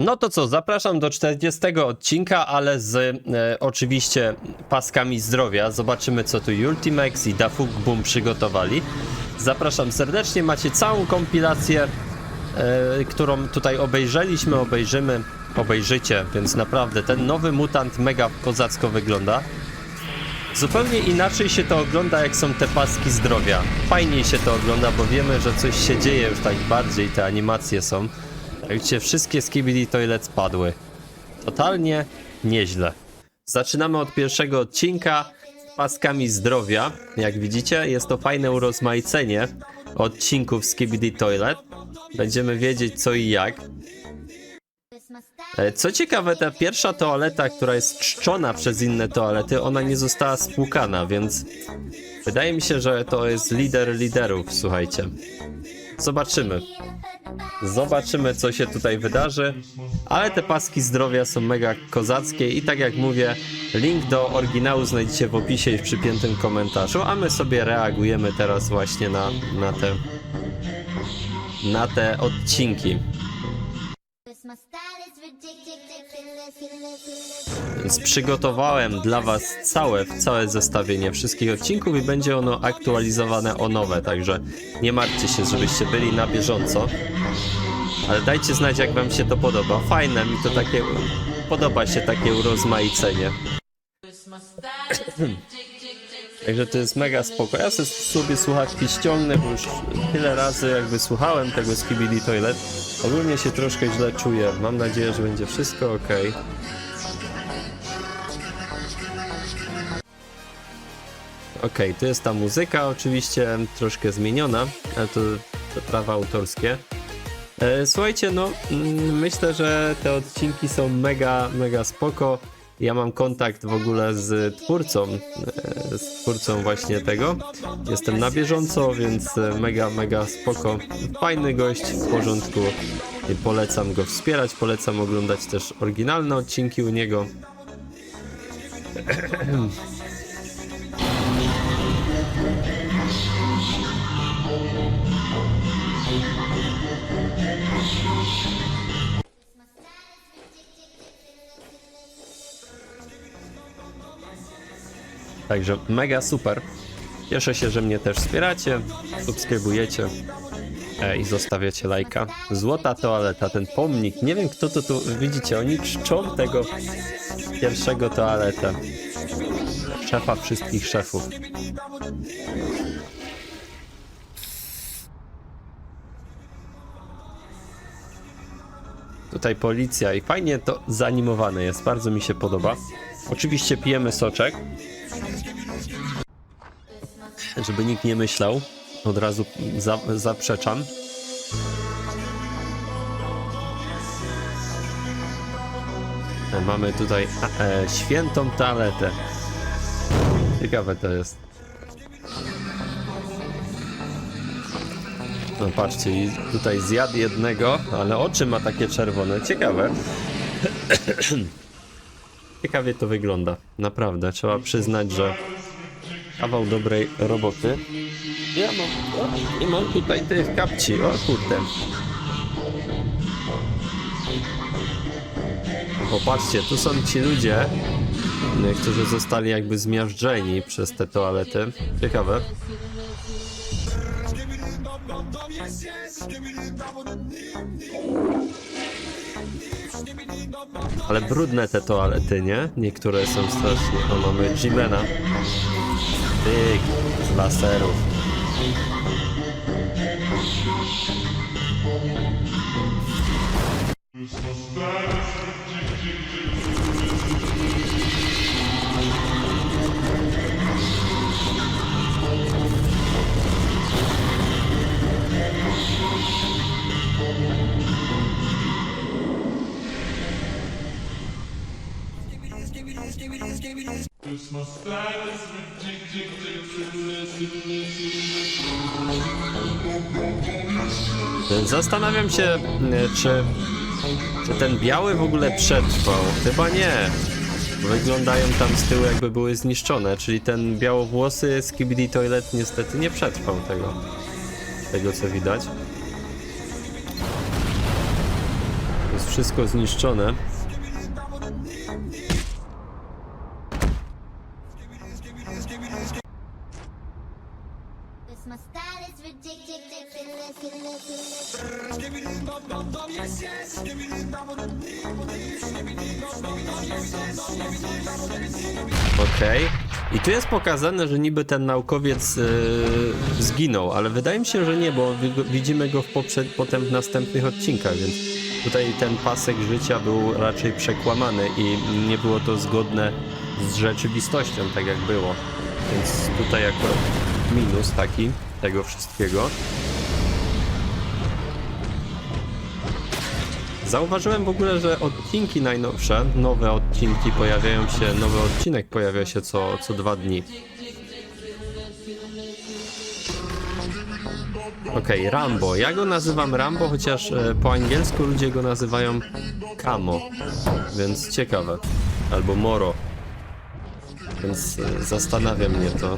No to co, zapraszam do 40 odcinka, ale z e, oczywiście paskami zdrowia. Zobaczymy co tu Ultimax i Dafuk Boom przygotowali. Zapraszam serdecznie, macie całą kompilację, e, którą tutaj obejrzeliśmy, obejrzymy, obejrzycie, więc naprawdę ten nowy mutant mega kozacko wygląda. Zupełnie inaczej się to ogląda, jak są te paski zdrowia. Fajniej się to ogląda, bo wiemy, że coś się dzieje już tak bardziej, te animacje są. Jak widzicie, wszystkie Skibidi Toilet spadły. Totalnie nieźle. Zaczynamy od pierwszego odcinka z paskami zdrowia. Jak widzicie, jest to fajne urozmaicenie odcinków Skibidi Toilet. Będziemy wiedzieć co i jak. E, Co ciekawe, ta pierwsza toaleta, która jest czczona przez inne toalety, ona nie została spłukana, więc wydaje mi się, że to jest lider liderów, słuchajcie. Zobaczymy. Zobaczymy, co się tutaj wydarzy. Ale te paski zdrowia są mega kozackie i tak jak mówię, link do oryginału znajdziecie w opisie i w przypiętym komentarzu, a my sobie reagujemy teraz właśnie na, na te na te odcinki. Więc przygotowałem dla Was całe, całe zestawienie wszystkich odcinków i będzie ono aktualizowane o nowe, także nie martwcie się, żebyście byli na bieżąco. Ale dajcie znać, jak Wam się to podoba. Fajne mi to takie, podoba się takie urozmaicenie. Także to jest mega spoko. Ja sobie, słuchawki ściągnę, bo już tyle razy jakby słuchałem tego Skibidi Toilet. Ogólnie się troszkę źle czuję. Mam nadzieję, że będzie wszystko ok. Okej, to jest ta muzyka, oczywiście troszkę zmieniona, ale to, to prawa autorskie. E, słuchajcie, no mm, myślę, że te odcinki są mega, mega spoko. Ja mam kontakt w ogóle z twórcą, e, z twórcą właśnie tego. Jestem na bieżąco, więc e, mega, mega spoko. Fajny gość, w porządku. Polecam go wspierać, polecam oglądać też oryginalne odcinki u niego. Także mega super. Cieszę się, że mnie też wspieracie, subskrybujecie e, i zostawiacie lajka. Złota toaleta, ten pomnik. Nie wiem kto to tu, widzicie, oni czczą tego pierwszego toaletę. Szefa wszystkich szefów. Tutaj policja i fajnie to zanimowane jest, bardzo mi się podoba. Oczywiście pijemy soczek. Żeby nikt nie myślał, od razu za, zaprzeczam. E, Mamy tutaj a, e, świętą toaletę. Ciekawe to jest. No patrzcie, tutaj zjadł jednego, ale oczy ma takie czerwone. Ciekawe. Ciekawie to wygląda. Naprawdę, trzeba przyznać, że kawał dobrej roboty. Ja mam, o, i mam tutaj tych kapci, o kurde. Popatrzcie, tu są ci ludzie, którzy zostali jakby zmiażdżeni przez te toalety. Ciekawe. Ale brudne te toalety, nie? Niektóre są strasznie. O, mamy Jimena. Tyk, z laserów. Zastanawiam się, y, czy, czy ten biały w ogóle przetrwał. Chyba nie. Wyglądają tam z tyłu jakby były zniszczone, czyli ten białowłosy Skibidi Toilet niestety nie przetrwał tego. Tego co widać. jest wszystko zniszczone. Tu jest pokazane, że niby ten naukowiec yy, zginął, ale wydaje mi się, że nie, bo wi- widzimy go w poprzed, potem w następnych odcinkach, więc tutaj ten pasek życia był raczej przekłamany i nie było to zgodne z rzeczywistością, tak jak było. Więc tutaj akurat minus taki tego wszystkiego. Zauważyłem w ogóle, że odcinki najnowsze, nowe odcinki pojawiają się, nowy odcinek pojawia się co, co dwa dni. Okej, Rambo. Ja go nazywam Rambo, chociaż e, po angielsku ludzie go nazywają Camo, więc ciekawe. Albo Moro. Więc e, zastanawia mnie to.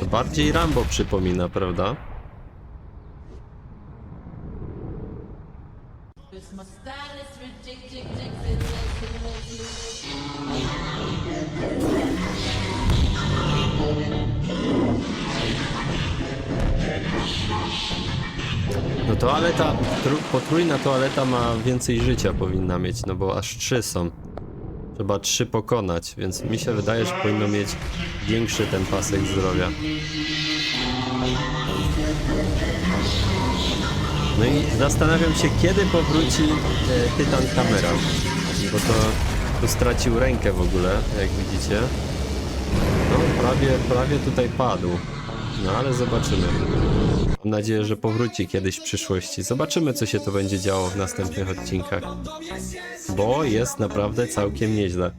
To bardziej Rambo przypomina, prawda? Toaleta, tru, potrójna toaleta ma więcej życia powinna mieć, no bo aż trzy są. Trzeba trzy pokonać, więc mi się wydaje, że powinno mieć większy ten pasek zdrowia. No i zastanawiam się, kiedy powróci e, Tytan Kamera, bo to, to stracił rękę w ogóle, jak widzicie. No, prawie, prawie tutaj padł. No ale zobaczymy. Mam nadzieję, że powróci kiedyś w przyszłości. Zobaczymy, co się to będzie działo w następnych odcinkach. Bo jest naprawdę całkiem nieźle.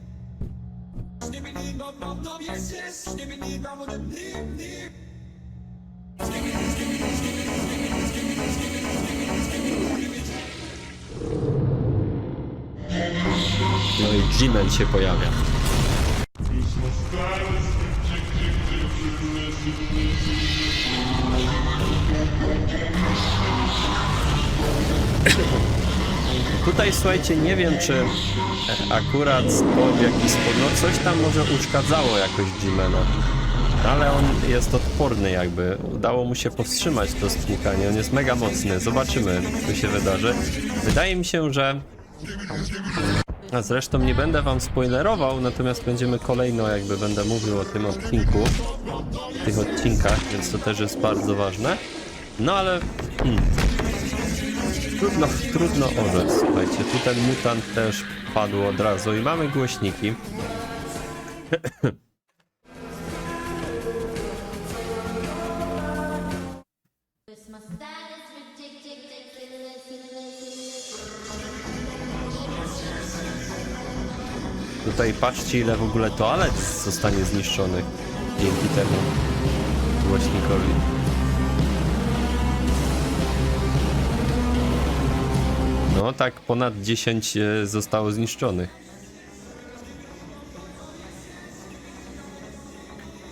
No i G-Man się pojawia. Tutaj słuchajcie, nie wiem czy akurat w jakiś sposób, no coś tam może uszkadzało jakoś Jimena. Ale on jest odporny jakby. Udało mu się powstrzymać to stłukanie. On jest mega mocny. Zobaczymy, co się wydarzy. Wydaje mi się, że... A zresztą nie będę wam spoilerował, natomiast będziemy kolejno jakby będę mówił o tym odcinku. Tych odcinkach, więc to też jest bardzo ważne. No ale... Hmm. Trudno, trudno orzec, słuchajcie. Tu ten mutant też padł od razu i mamy głośniki. Tutaj patrzcie ile w ogóle toalet zostanie zniszczonych dzięki temu głośnikowi. No tak ponad 10 e, zostało zniszczonych.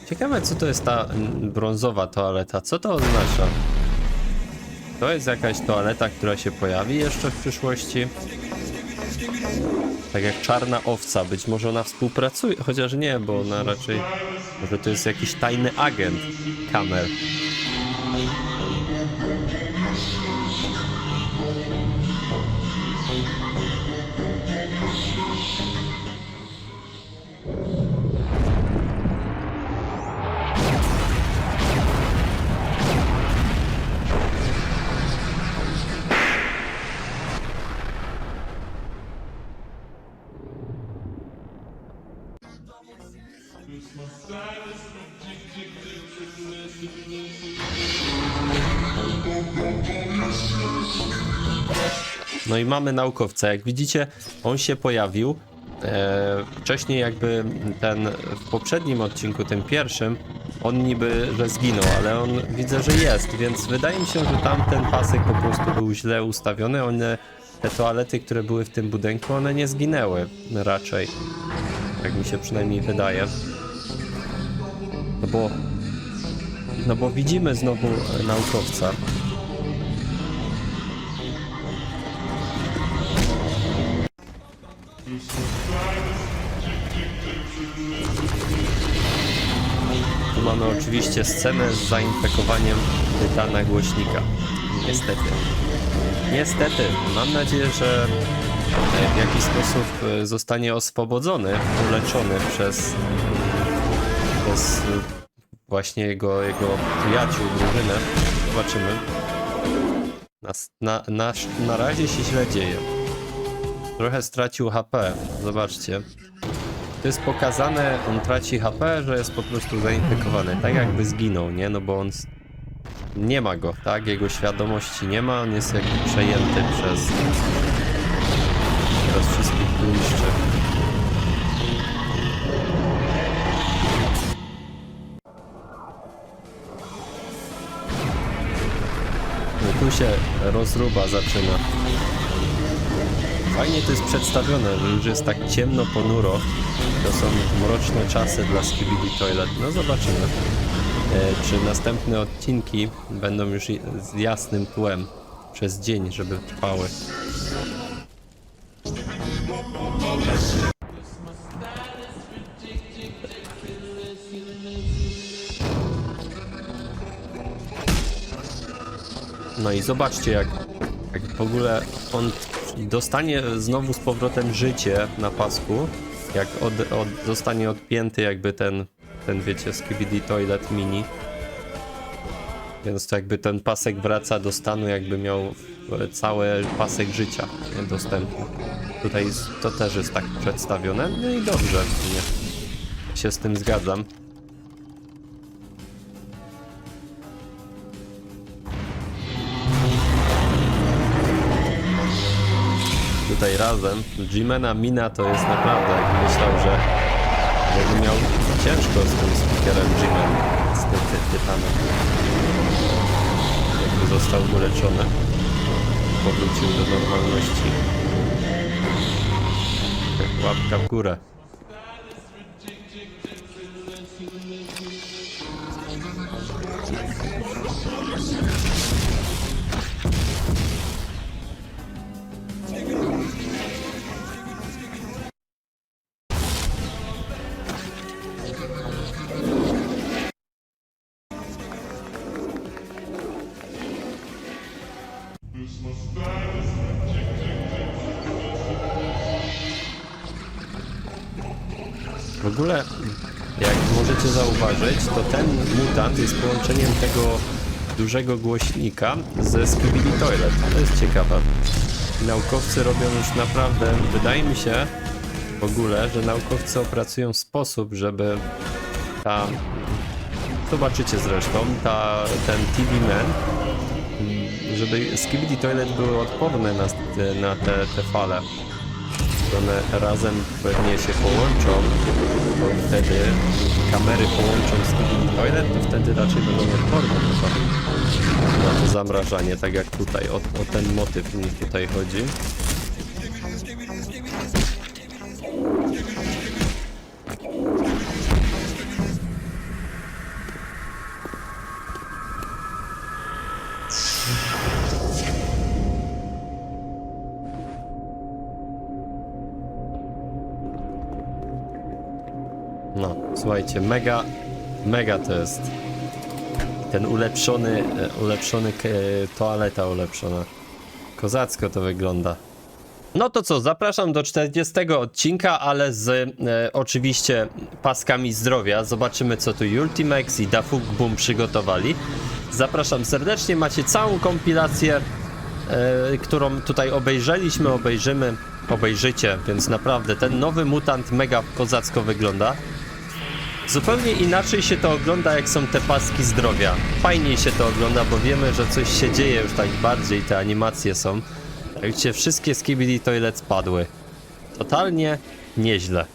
Ciekawe co to jest ta brązowa toaleta, co to oznacza? To jest jakaś toaleta, która się pojawi jeszcze w przyszłości? Tak jak czarna owca, być może ona współpracuje, chociaż nie, bo ona raczej. Może to jest jakiś tajny agent kamer. Mamy naukowca. Jak widzicie, on się pojawił. E, wcześniej jakby ten w poprzednim odcinku, tym pierwszym, on niby, że zginął, ale on widzę, że jest, więc wydaje mi się, że tamten pasek po prostu był źle ustawiony. One, te toalety, które były w tym budynku, one nie zginęły raczej. Tak mi się przynajmniej wydaje. No bo, no bo widzimy znowu naukowca. Tu mamy oczywiście scenę z zainfekowaniem tytana głośnika. Niestety. Niestety. Mam nadzieję, że w jakiś sposób e, zostanie oswobodzony, uleczony przez, przez e, właśnie jego, jego przyjaciół, drużynę. Zobaczymy. Nas, na, na, na razie się źle dzieje. Trochę stracił HP. Zobaczcie. To jest pokazane, on traci HP, że jest po prostu zainfekowany. Tak jakby zginął, nie? No bo on nie ma go, tak? Jego świadomości nie ma, on jest jakby przejęty przez teraz wszystkich tu niszczy. No tu się rozruba zaczyna. Fajnie to jest przedstawione, że już jest tak ciemno, ponuro. To są mroczne czasy dla Skibidi Toilet. No zobaczymy, e, czy następne odcinki będą już z jasnym tłem przez dzień, żeby trwały. No i zobaczcie, jak, jak w ogóle on dostanie znowu z powrotem życie na pasku, jak od, od, zostanie odpięty jakby ten, ten wiecie, Skibidi Toilet Mini. Więc to jakby ten pasek wraca do stanu, jakby miał e, cały pasek życia nie, dostępny. Tutaj to też jest tak przedstawione, no i dobrze, sumie. się z tym zgadzam. Tutaj razem. Jimena Mina to jest naprawdę, jak myślał, że jakby miał ciężko z tym speakerem Jimen, z tym ty- tytanem. Jakby został uleczony, powrócił do normalności. Łapka w górę. W ogóle, jak możecie zauważyć, to ten mutant jest połączeniem tego dużego głośnika ze Skibidi Toilet. To jest ciekawe. Naukowcy robią już naprawdę, wydaje mi się w ogóle, że naukowcy opracują sposób, żeby ta, zobaczycie zresztą, ta, ten TV Man, żeby Skibidi Toilet były odporne na, na te, te fale one razem pewnie się połączą, to wtedy kamery połączą z Skibidi Toilet, to wtedy raczej będą odporne chyba na to zamrażanie, tak jak tutaj, o, o ten motyw mi tutaj chodzi. Słuchajcie, mega, mega to jest ten ulepszony, e, ulepszony e, toaleta ulepszona. Kozacko to wygląda. No to co, zapraszam do 40 odcinka, ale z e, oczywiście paskami zdrowia. Zobaczymy co tu Ultimax i Dafuk Boom przygotowali. Zapraszam serdecznie, macie całą kompilację, e, którą tutaj obejrzeliśmy, obejrzymy, obejrzycie, więc naprawdę ten nowy mutant mega kozacko wygląda. Zupełnie inaczej się to ogląda, jak są te paski zdrowia. Fajniej się to ogląda, bo wiemy, że coś się dzieje już tak bardziej, te animacje są. Jak wszystkie Skibidi Toilet spadły. Totalnie nieźle.